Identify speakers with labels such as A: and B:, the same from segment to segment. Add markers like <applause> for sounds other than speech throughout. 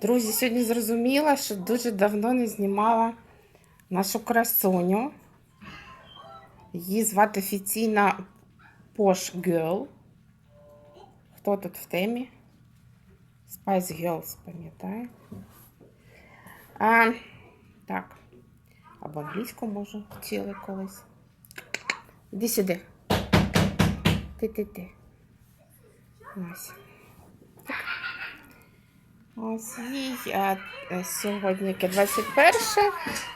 A: Друзі, сьогодні зрозуміла, що дуже давно не знімала нашу красуню. Її звати офіційно Posh Girl. Хто тут в темі? Spice Girls, пам'ятаю. А, так. Або англійську може вчили колись. Іди сюди. Ти-ти-ти. Ось. Ось їй е, сьогодні яке 21,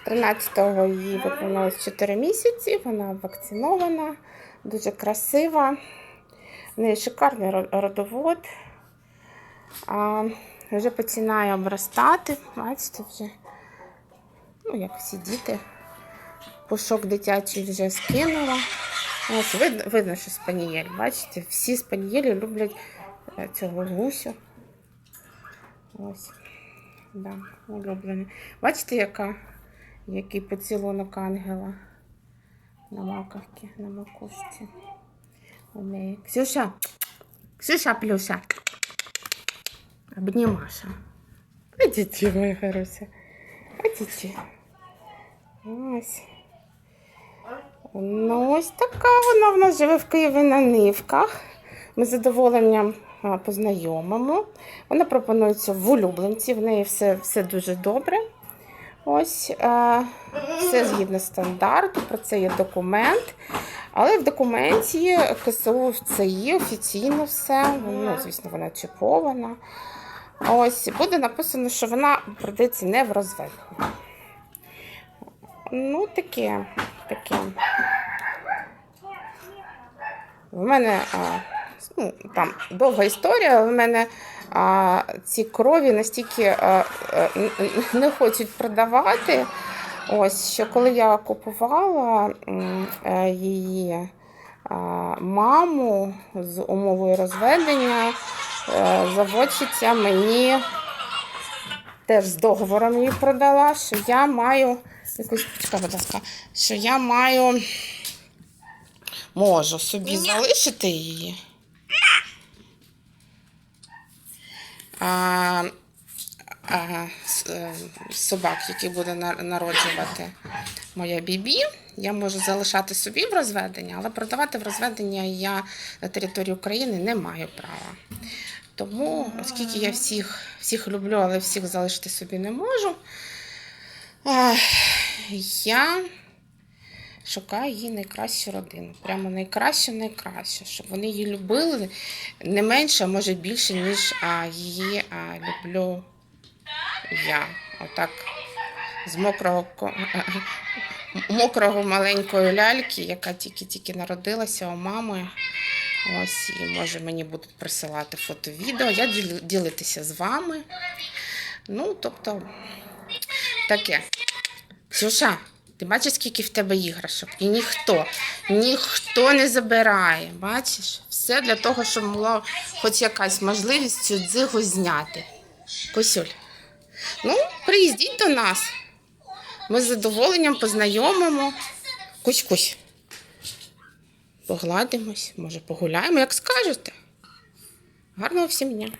A: 13-го їй виповнилось 4 місяці, вона вакцинована, дуже красива. В неї шикарний родовод. А, вже починає обростати. Бачите, вже, ну, як всі діти. Пушок дитячий вже скинула. Ось видно, видно, що спанієль. Бачите, всі спанієлі люблять е, цього гусю. Ось. Да, улюблений. Бачите, яка, який поцілунок ангела на макавці, на макушці. У неї. Ксюша, Ксюша Плюша. Обнімаша. Идите, моя хорошая. Идите. Ось. Ну, ось така вона в нас живе в Києві на нивках. Ми з задоволенням познайомимо. Вона пропонується в улюбленці, в неї все, все дуже добре. Ось е, все згідно стандарту, про це є документ. Але в документі КСУ це є офіційно все. Ну, звісно, вона чіпована. Ось буде написано, що вона продається не в розведенні. Ну, таке, таке. В мене ну, там довга історія, але в мене а, ці крові настільки а, н- не хочуть продавати. Ось що коли я купувала е, її а, маму з умовою розведення, е, заводчиця мені теж з договором її продала, що я маю якусь ласка, що я маю можу собі залишити її. А, а, е, собак, які буде народжувати моя бібі, я можу залишати собі в розведення, але продавати в розведення я на території України не маю права. Тому, оскільки я всіх, всіх люблю, але всіх залишити собі не можу, я шукаю їй найкращу родину. Прямо найкращу, найкращу, щоб вони її любили не менше, а може більше, ніж а, її а, люблю я. Отак. З мокрого, <laughs> мокрого маленької ляльки, яка тільки-тільки народилася у мами. Ось, і може мені будуть присилати фото відео. Я діл- ділитися з вами. Ну, тобто, таке. Ксюша, ти бачиш, скільки в тебе іграшок? І ніхто, ніхто не забирає. Бачиш? Все для того, щоб була хоч якась можливість цю дзигу зняти. Косюль. Ну, приїздіть до нас. Ми з задоволенням познайомимо. Кусь-кусь. Погладимось, може погуляємо, як скажете. Гарного всім дня.